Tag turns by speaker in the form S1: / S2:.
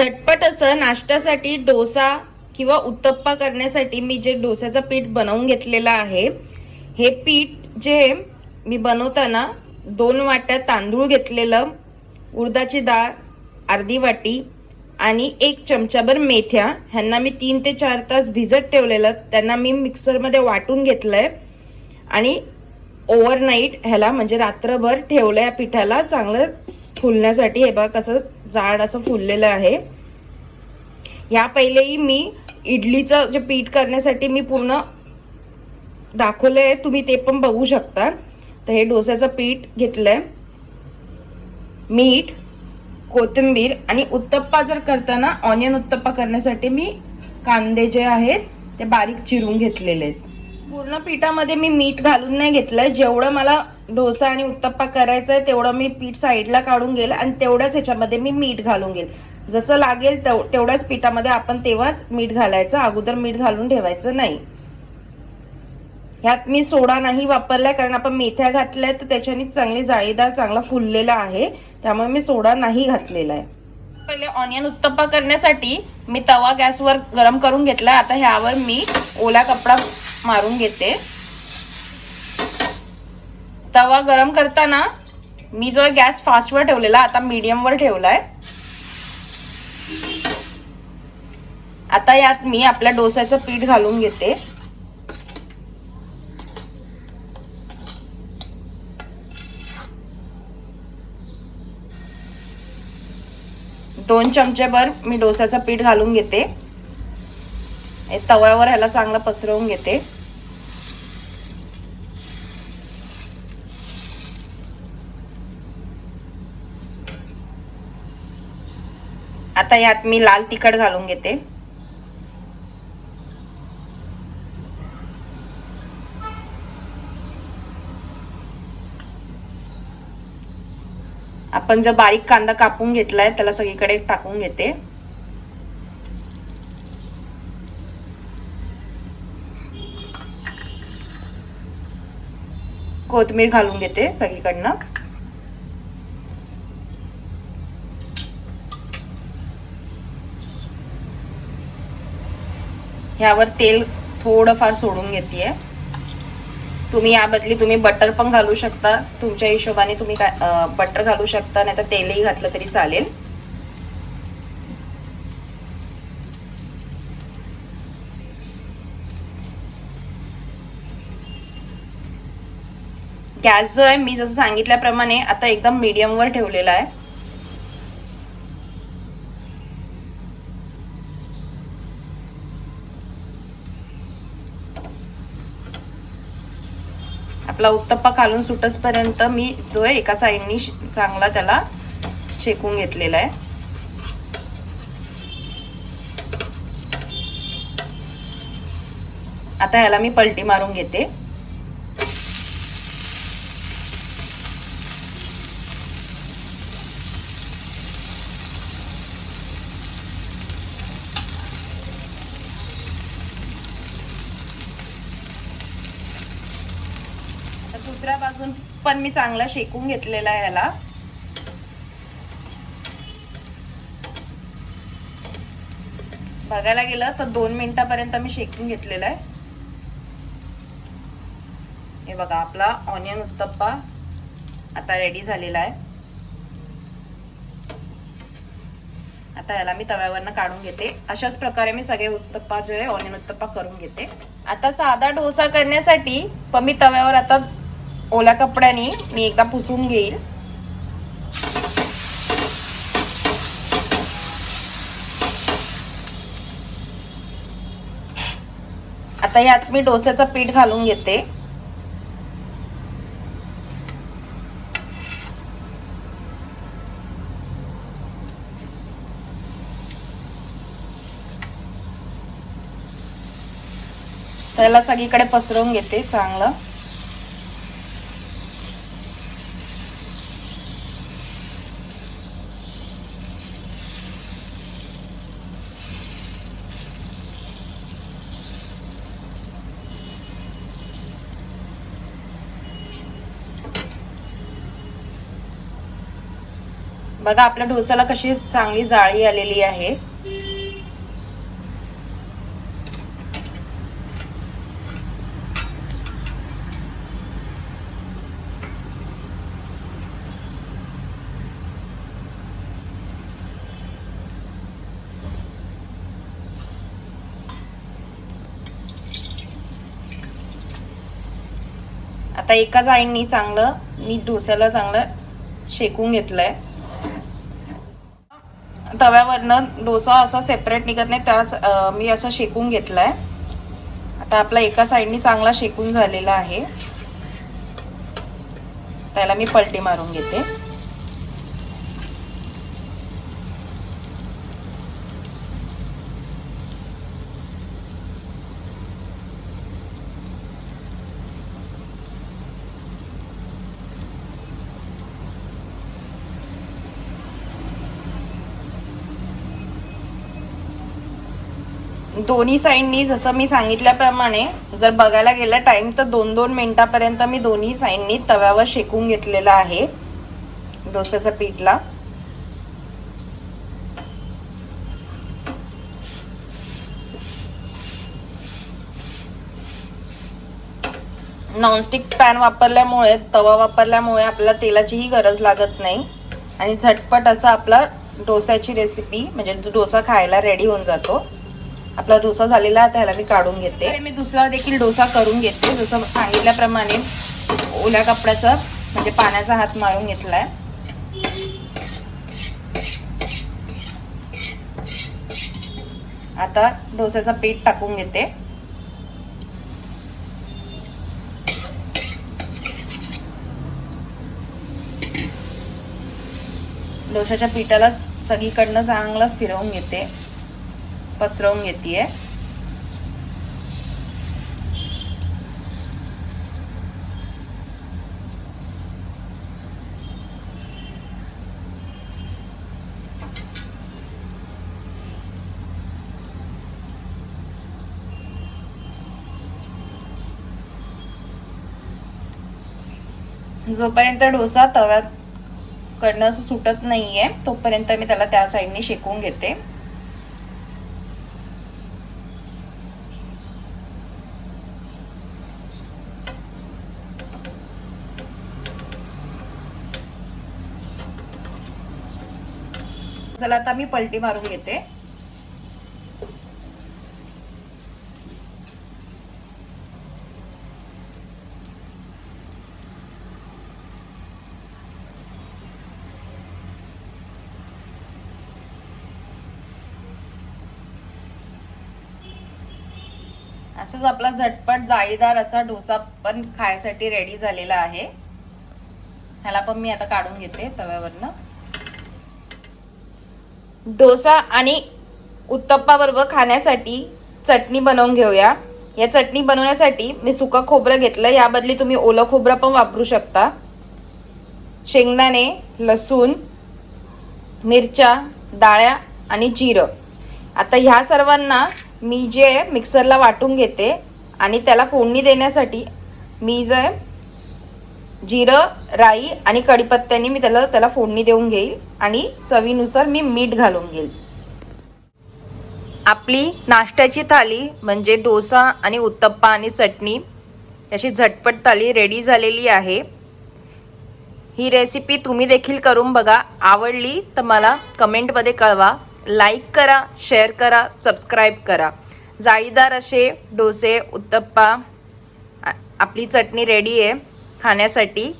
S1: झटपट असं नाश्त्यासाठी डोसा किंवा उत्तप्पा करण्यासाठी मी जे डोस्याचं पीठ बनवून घेतलेलं आहे हे पीठ जे मी बनवताना दोन वाट्या तांदूळ घेतलेलं उडदाची डाळ अर्धी वाटी आणि एक चमचाभर मेथ्या ह्यांना मी तीन ते चार तास भिजत ठेवलेलं त्यांना मी मिक्सरमध्ये वाटून घेतलं आहे आणि ओव्हरनाईट ह्याला म्हणजे रात्रभर ठेवलं या पिठाला चांगलं फुलण्यासाठी हे बघा कसं जाड असं फुललेलं आहे. या पहिलेही मी इडलीचं जे पीठ करण्यासाठी मी पूर्ण दाखवलं आहे तुम्ही ते पण बघू शकता. तर हे डोस्याचं पीठ घेतलंय. मीठ कोथिंबीर आणि उत्तप्पा जर करताना ऑनियन उत्तप्पा करण्यासाठी मी कांदे जे आहेत ते बारीक चिरून घेतलेले आहेत. पूर्ण पिठामध्ये मी मीठ घालून नाही घेतलंय. जेवढं मला डोसा आणि उत्तप्पा करायचं आहे तेवढं मी पीठ साईडला काढून घेईल आणि तेवढ्याच ह्याच्यामध्ये मी मीठ घालून घेईल. जसं लागेल तेव- तेवढ्याच पिठामध्ये आपण तेव्हाच मीठ घालायचं. अगोदर मीठ घालून ठेवायचं नाही. ह्यात मी सोडा नाही वापरलाय कारण आपण मेथ्या घातल्या तर त्याच्याने चांगली जाळीदार चांगला फुललेला आहे. त्यामुळे मी सोडा नाही घातलेला आहे. पहिले ऑनियन उत्तप्पा करण्यासाठी मी तवा गॅसवर गरम करून घेतला आता ह्यावर मी ओला कपडा मारून घेते. तवा गरम करताना मी जो गॅस फास्टवर ठेवलेला आता मीडियमवर ठेवला आहे आता यात मी आपल्या डोस्याचं पीठ घालून घेते. दोन चमचेभर मी डोस्याचं पीठ घालून घेते. तव्यावर ह्याला चांगलं पसरवून घेते. आता यात मी लाल तिखट घालून घेते. आपण जर बारीक कांदा कापून घेतलाय त्याला सगळीकडे टाकून घेते. कोथमीर घालून घेते सगळीकडनं. ह्यावर तेल थोडंफार सोडून घेते तुम्ही याबदली तुम्ही बटर पण घालू शकता. तुमच्या हिशोबाने तुम्ही काय बटर घालू शकता नाही तर तेलही घातलं तरी चालेल. गॅस जो आहे मी जसं सांगितल्याप्रमाणे आता एकदम मीडियमवर ठेवलेला आहे. आपला उत्तप्पा काढून सुटसपर्यंत मी तो आहे एका साईडनी चांगला त्याला शेकून घेतलेला आहे. आता ह्याला मी पलटी मारून घेते. दुसऱ्या बाजून पण मी चांगला शेकून घेतलेला आहे ह्याला. बघायला गेलं तर दोन मिनिटापर्यंत मी शेकून घेतलेला आहे. हे बघा आपला ऑनियन उत्तप्पा आता रेडी झालेला आहे. आता याला मी तव्यावरनं काढून घेते. अशाच प्रकारे मी सगळे उत्तप्पा जे आहे ऑनियन उत्तप्पा करून घेते. आता साधा डोसा करण्यासाठी पण मी तव्यावर आता ओल्या कपड्याने मी एकदा पुसून घेईल. आता यात मी डोस्याचं पीठ घालून घेते. त्याला सगळीकडे पसरवून घेते चांगलं. बघा आपल्या डोसाला कशी चांगली जाळी आलेली आहे. आता एका आईंनी चांगलं मी डोस्याला चांगलं शेकून घेतलंय. तव्यावरनं डोसा असा सेपरेट निघत नाही त्या मी असं शेकून घेतलाय. आता आपला एका साईडनी चांगला शेकून झालेला आहे. त्याला मी पलटी मारून घेते. दोन्ही साईडनी जसं मी सांगितल्याप्रमाणे जर बघायला गेलं टाइम तर दोन दोन मिनिटापर्यंत मी दोन्ही साईडनी तव्यावर शेकून घेतलेला आहे डोस्याच्या पीठला. नॉनस्टिक पॅन वापरल्यामुळे तवा वापरल्यामुळे आपल्याला तेलाचीही गरज लागत नाही. आणि झटपट असा आपला डोस्याची रेसिपी म्हणजे डोसा खायला रेडी होऊन जातो. आपला डोसा झालेला आहे त्याला मी काढून घेते. आणि मी दुसरा देखील डोसा करून घेते जसं सांगितल्याप्रमाणे ओल्या कपड्याचा म्हणजे पाण्याचा हात मारून घेतलाय. आता डोस्याचा पीठ टाकून घेते. डोशाच्या पिठाला सगळीकडनं चांगलं फिरवून घेते. पसरवून घेते जोपर्यंत डोसा तव्यात कडनं असं सुटत नाहीये तोपर्यंत मी त्याला त्या साईडने शेकून घेते. चला आता मी पलटी मारून घेते. असंच आपला झटपट जाळीदार असा डोसा पण खायसाठी रेडी झालेला आहे. ह्याला पण मी आता काढून घेते तव्यावरनं. डोसा आणि उत्तप्पाबरोबर खाण्यासाठी चटणी बनवून घेऊया. या चटणी बनवण्यासाठी मी सुकं खोबरं घेतलं. याबदली तुम्ही ओलं खोबरं पण वापरू शकता. शेंगदाणे लसूण मिरच्या डाळ्या आणि जिरं. आता ह्या सर्वांना मी जे मिक्सरला वाटून घेते आणि त्याला फोडणी देण्यासाठी मी जे जिरं राई आणि कडीपत्त्याने मी त्याला त्याला फोडणी देऊन घेईल आणि चवीनुसार मी मीठ घालून घेईल. आपली नाश्त्याची थाली म्हणजे डोसा आणि उत्तप्पा आणि चटणी. अशी झटपट थाली रेडी झालेली आहे. ही रेसिपी तुम्ही देखील करून बघा. आवडली तर मला कमेंटमध्ये कळवा. लाईक करा शेअर करा सबस्क्राईब करा. जाळीदार असे डोसे उत्तप्पा आपली चटणी रेडी आहे. खाण्यासाठी